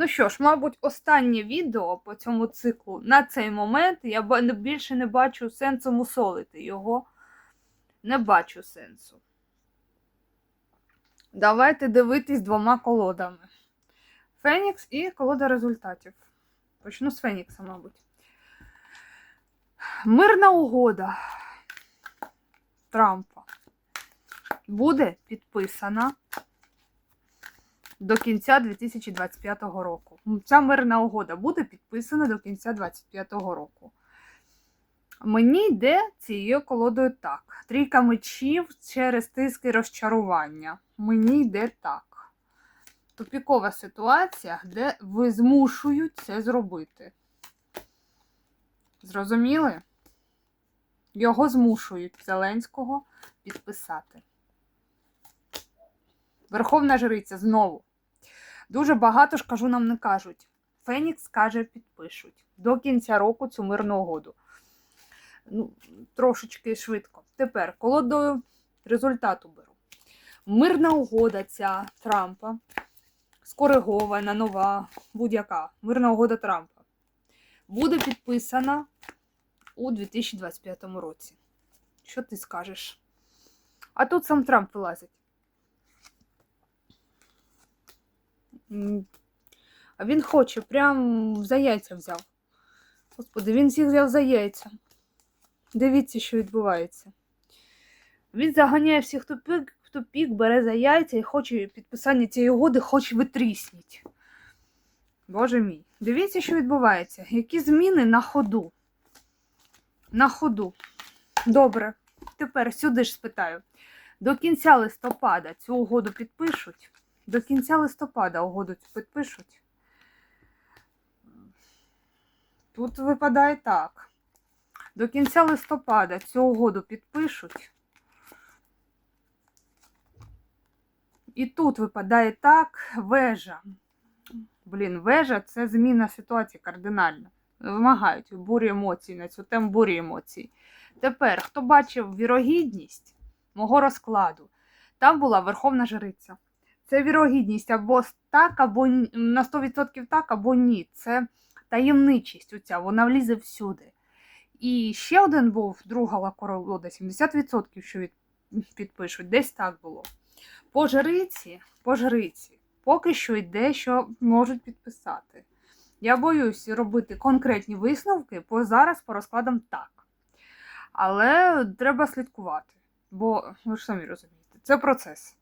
Ну що ж, мабуть, останнє відео по цьому циклу на цей момент я більше не бачу сенсу мусолити його. Не бачу сенсу. Давайте дивитись двома колодами. Фенікс і колода результатів. Почну з Фенікса, мабуть. Мирна угода Трампа буде підписана до кінця 2025 року. Ця мирна угода буде підписана до кінця 2025 року. Мені йде цією колодою так. Трійка мечів через тиск і розчарування. Мені йде так. Тупікова ситуація, де ви змушують це зробити. Зрозуміли? Його змушують Зеленського підписати. Верховна жриця знову. Дуже багато ж кажу, нам не кажуть. Фенікс каже, підпишуть до кінця року цю мирну угоду. Ну, трошечки швидко. Тепер колодою результату беру. Мирна угода ця Трампа, скоригована, нова, будь-яка. Мирна угода Трампа. Буде підписана у 2025 році. Що ти скажеш? А тут сам Трамп вилазить. А він хоче, прям за яйця взяв. Господи, він всіх взяв за яйця. Дивіться, що відбувається. Він заганяє всіх в тупик, в тупік, бере за яйця і хоче підписання цієї угоди, хоч витрісніть. Боже мій. Дивіться, що відбувається. Які зміни на ходу. На ходу. Добре. Тепер сюди ж спитаю. До кінця листопада цю угоду підпишуть. До кінця листопада угоду підпишуть. Тут випадає так. До кінця листопада цю угоду підпишуть. І тут випадає так, вежа. Блін, вежа це зміна ситуації кардинальна. Вимагають бурі емоцій на цю тему бурі емоцій. Тепер, хто бачив вірогідність мого розкладу, там була Верховна Жриця. Це вірогідність або так, або на 100% так, або ні. Це таємничість оця, вона влізе всюди. І ще один був друга колода, 70%, що від, підпишуть, десь так було. По жриці, по жриці, поки що йде, що можуть підписати. Я боюсь робити конкретні висновки, бо зараз по розкладам так. Але треба слідкувати, бо ви ж самі розумієте, це процес.